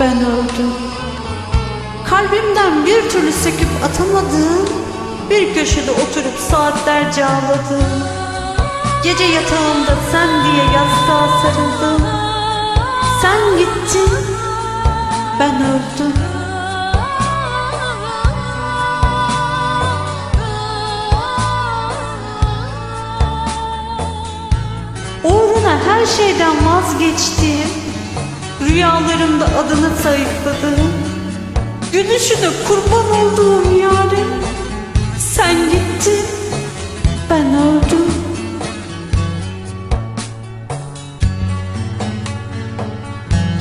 ben öldüm. Kalbimden bir türlü söküp atamadığım bir köşede oturup saatlerce ağladım. Gece yatağımda sen diye yastığa sarıldım. Sen gittin, ben öldüm. Her şeyden vazgeçtiğim, rüyalarımda adını sayıkladığım, gülüşüne kurban olduğum yarim, sen gittin, ben öldüm.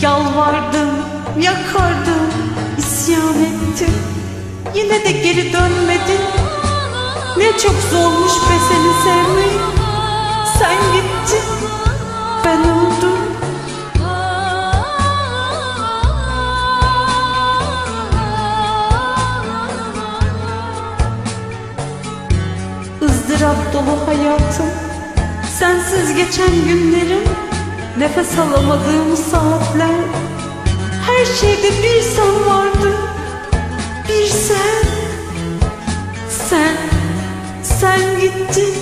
Yalvardım, yakardım, isyan ettim. Yine de geri dönmedin. Ne çok zormuş be seni sevmek. Izdırap dolu hayatım Sensiz geçen günlerim Nefes alamadığım saatler. Her şeyde bir sen vardı Bir sen. Sen Sen gittin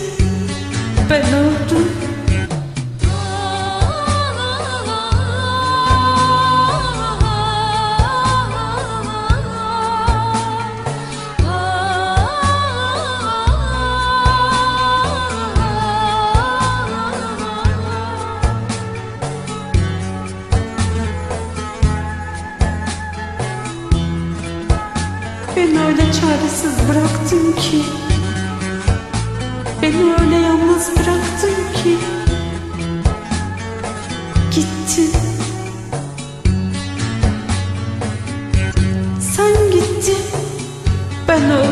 Ben öldüm Beni öyle çaresiz bıraktın ki. Beni öyle yalnız bıraktın ki. Gittin Sen gittin. Ben öldüm